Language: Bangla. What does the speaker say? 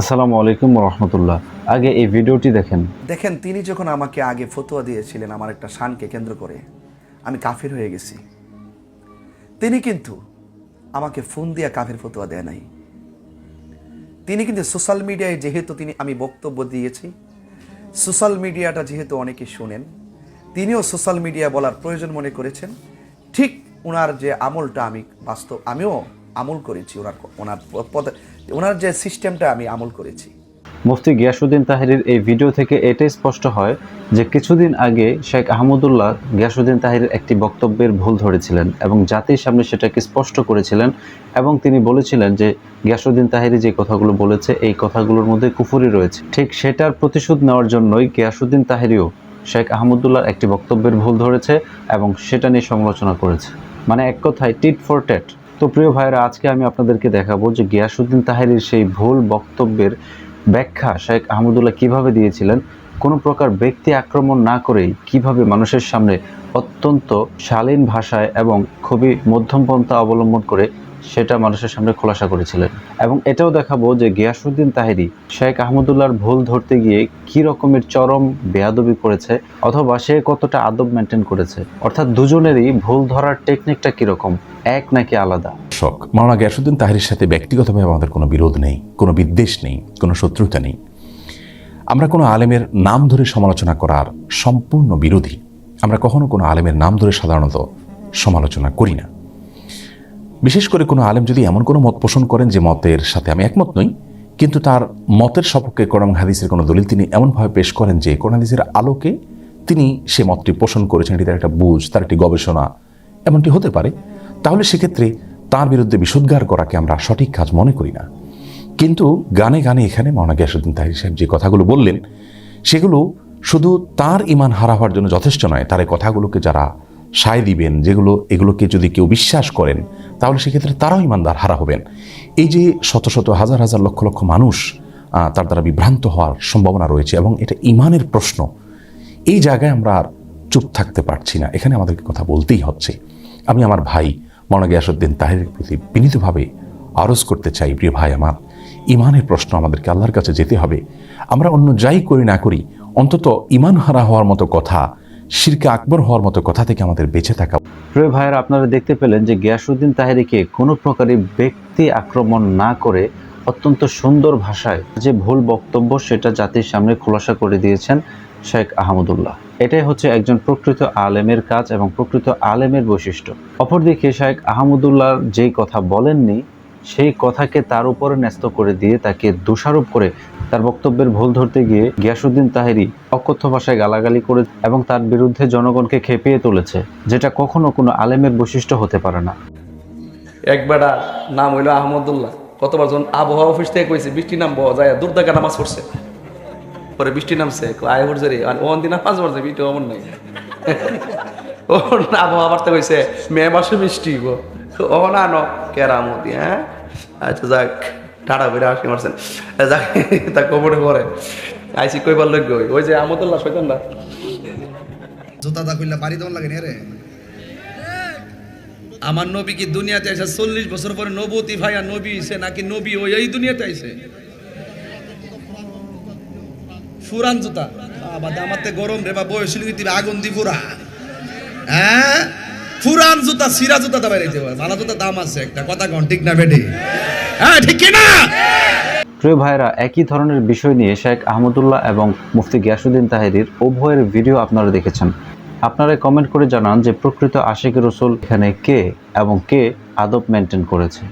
আসসালামু আলাইকুম রহমতুল্লাহ। আগে এই ভিডিওটি দেখেন। দেখেন, তিনি যখন আমাকে আগে ফতোয়া দিয়েছিলেন আমার একটা শানকে কেন্দ্র করে, আমি কাফির হয়ে গেছি। তিনি কিন্তু আমাকে ফোন দিয়া কাফের ফতোয়া দেয় নাই। তিনি কিন্তু সোশ্যাল মিডিয়ায় যেহেতু তিনি, আমি বক্তব্য দিয়েছি, সোশ্যাল মিডিয়াটা যেহেতু অনেকে শোনেন, তিনিও সোশ্যাল মিডিয়া বলার প্রয়োজন মনে করেছেন। ঠিক ওনার যে আমলটা আমি বাস্তব, আমিও আমল করেছি, ওনার ওনার ওনার যে সিস্টেমটা আমি আমল করেছি। মুফতি গিয়াসুদ্দিন তাহিরের এই ভিডিও থেকে এটাই স্পষ্ট হয় যে কিছুদিন আগে শেখ আহমদুল্লাহ গিয়াসুদ্দিন তাহিরের একটি বক্তব্যের ভুল ধরেছিলেন এবং জাতির সামনে সেটাকে স্পষ্ট করেছিলেন এবং তিনি বলেছিলেন যে গিয়াসুদ্দিন তাহিরি যে কথাগুলো বলেছে, এই কথাগুলোর মধ্যে কুফুরি রয়েছে। ঠিক সেটার প্রতিশোধ নেওয়ার জন্যই গিয়াসুদ্দিন তাহিরিও শেখ আহমদুল্লাহর একটি বক্তব্যের ভুল ধরেছে এবং সেটা নিয়ে সমালোচনা করেছে। মানে এক কথায় টিট ফর টেট। তো প্রিয় ভাইরা আজকে আমি আপনাদেরকে দেখাবো যে গিয়াসুদ্দিন তাহেরির সেই ভুল বক্তব্যের ব্যাখ্যা শেখ আহমদুল্লাহ কীভাবে দিয়েছিলেন, কোনো প্রকার ব্যক্তি আক্রমণ না করেই কীভাবে মানুষের সামনে অত্যন্ত শালীন ভাষায় এবং খুবই মধ্যমপন্থা অবলম্বন করে সেটা মানুষের সামনে খোলাসা করেছিলেন। এবং এটাও দেখাবো যে গিয়াসুদ্দিন তাহেরি, শেখ আহমদুল্লাহর ভুল ধরতে গিয়ে কি রকমের চরম বেয়াদবি করেছে অথবা সে কতটা আদব মেনটেন করেছে? অর্থাৎ দুজনেরই ভুল ধরার টেকনিকটা কীরকম এক নাকি আলাদা? শখ মাওলানা গিয়াসুদ্দিন তাহিরের সাথে ব্যক্তিগতভাবে আমাদের কোনো বিরোধ নেই, কোনো বিদ্বেষ নেই, কোনো শত্রুতা নেই। আমরা কোনো আলেমের নাম ধরে সমালোচনা করার সম্পূর্ণ বিরোধী। আমরা কখনো কোনো আলেমের নাম ধরে সাধারণত সমালোচনা করি না। বিশেষ করে কোনো আলেম যদি এমন কোনো মত পোষণ করেন যে মতের সাথে আমি একমত নই, কিন্তু তার মতের সপক্ষে কোরআন হাদিসের কোনো দলিল তিনি এমনভাবে পেশ করেন যে কোরআন হাদিসের আলোকে তিনি সে মতটি পোষণ করেছেন, এটি তার একটা বুঝ, তার একটি গবেষণা, এমনটি হতে পারে। তাহলে সেক্ষেত্রে তার বিরুদ্ধে বিশুদ্ধার করাকে আমরা সঠিক কাজ মনে করি না। কিন্তু গানে গানে এখানে মৌনা গ্যাসুদ্দিন তাহির সাহেব যে কথাগুলো বললেন, সেগুলো শুধু তার ইমান হারা হওয়ার জন্য যথেষ্ট নয়, তার কথাগুলোকে যারা সায় দিবেন, যেগুলো, এগুলোকে যদি কেউ বিশ্বাস করেন, তাহলে সেক্ষেত্রে তারাও ইমানদার, হারা হবেন। এই যে শত শত হাজার হাজার লক্ষ লক্ষ মানুষ তার দ্বারা বিভ্রান্ত হওয়ার সম্ভাবনা রয়েছে এবং এটা ইমানের প্রশ্ন। এই জায়গায় আমরা আর চুপ থাকতে পারছি না। এখানে আমাদেরকে কথা বলতেই হচ্ছে। আমি আমার ভাই মৌলানা গিয়াসুদ্দিন তাহিরের প্রতি বিনীতভাবে আরজ করতে চাই, প্রিয় ভাই আমার। ইমানের প্রশ্ন আমাদেরকে আল্লাহর কাছে যেতে হবে। আমরা অন্য যাই করি না করি, অন্তত ইমান হারা হওয়ার মতো কথা শিরকে আকবর হওয়ার মতো কথা থেকে আমাদের বেঁচে থাকা প্রিয় ভাইয়েরা, আপনারা দেখতে পেলেন যে গিয়াসুদ্দিন তাহেরিকে কোনো প্রকারই ব্যক্তি আক্রমণ না করে অত্যন্ত সুন্দর ভাষায় যে ভুল বক্তব্য সেটা জাতির সামনে খোলাসা করে দিয়েছেন শেখ আহমদুল্লাহ। এটাই হচ্ছে একজন প্রকৃত আলেমের কাজ এবং প্রকৃত আলেমের বৈশিষ্ট্য। অপরদিকে শেখ আহমদুল্লাহ যেই কথা বলেননি সেই কথাকে তার উপরে ন্যস্ত করে দিয়ে তাকে দোষারোপ করে তার বক্তব্যের ভুল ধরতে গিয়ে গিয়াসুদ্দিন তাহেরি অকথ্য ভাষায় গালাগালি করে এবং তার বিরুদ্ধে জনগণকে খেপিয়ে তুলেছে, যেটা কখনো কোনো আলেমের বৈশিষ্ট্য হতে পারে না। একবেড়া নাম হইল আহমদুল্লাহ। কতবার যখন আবহাওয়া অফিস থেকে কইছে বৃষ্টি নাম যায় দুর্দাকা নামাজ পড়ছে। পরে বৃষ্টি নামছে আয় পড়ছে রে ওন দিন নামাজ পড়ছে বৃষ্টি অমন নাই। ও আবহাওয়া বার্তা কইছে মে মাসে বৃষ্টি গো। ও না ন কেরামতি হ্যাঁ? আচ্ছা যাক টাটা বেড়ে আসি মারছেন যাক, তা কবরে পরে আইসি কইবার লোক ওই যে আহমদুল্লাহ শৈতান না জুতা দা খুললে বাড়ি দেওয়ার লাগে রে? আমার নবী কি দুনিয়াতে আইসে চল্লিশ বছর পরে নবতী ভাইয়া নবী হইছে নাকি নবী ওই এই দুনিয়াতে আইসে? ফুরান জুতা। দামাতে গরম রে বা বয়স আগুন দি ফুরা হ্যাঁ? ফুরান জুতা, সিরা জুতা দাবাই রেখে ভালো জুতা দাম আছে একটা। কথা কন, ঠিক না বেটি? হ্যাঁ ঠিক না? প্রিয় ভাইরা একই ধরনের বিষয় নিয়ে শেখ আহমদুল্লাহ এবং মুফতি গিয়াসুদ্দিন তাহেরির উভয়ের ভিডিও আপনারা দেখেছেন। আপনারা কমেন্ট করে জানান যে প্রকৃত আশিক রসুল এখানে কে এবং কে আদব মেনটেন করেছে।